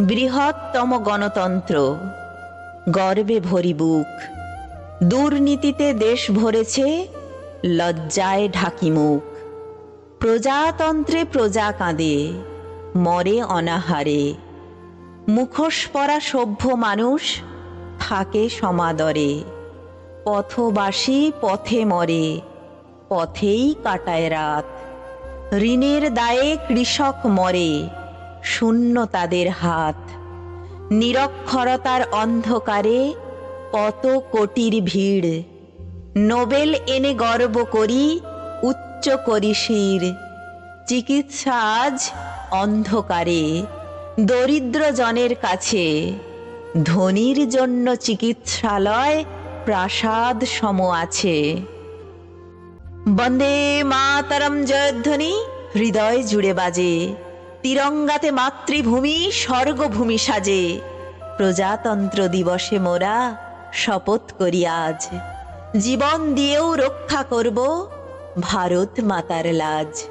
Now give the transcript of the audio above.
বৃহত্তম গণতন্ত্র। গর্বে ভরি বুক। দুর্নীতিতে দেশ ভরেছে লজ্জায় ঢাকি মুখ। প্রজাতন্ত্রে প্রজা কাঁদে, মরে অনাহারে। মুখোশ পরা সভ্য মানুষ থাকে সমাদরে। পথবাসী পথে মরে, পথেই কাটায় রাত। ঋণের দায়ে কৃষক মরে শূন্য তাদের হাত। নিরক্ষরতার অন্ধকারে কত কোটির ভিড়। নোবেল এনে গর্ব করি, উচ্চ করি শির। চিকিৎসা আজ অন্ধকারে দরিদ্র জনের কাছে। ধনির জন্য চিকিৎসালয় প্রাসাদ সম আছে। বন্দে মাতারম জয়ধ্বনি হৃদয় জুড়ে বাজে। তিরঙ্গাতে মাতৃভূমি, স্বর্গভূমি সাজে। প্রজাতন্ত্র দিবসে মোরা শপথ করি আজ। জীবন দিয়েও রক্ষা করব ভারত মাতার লাজ।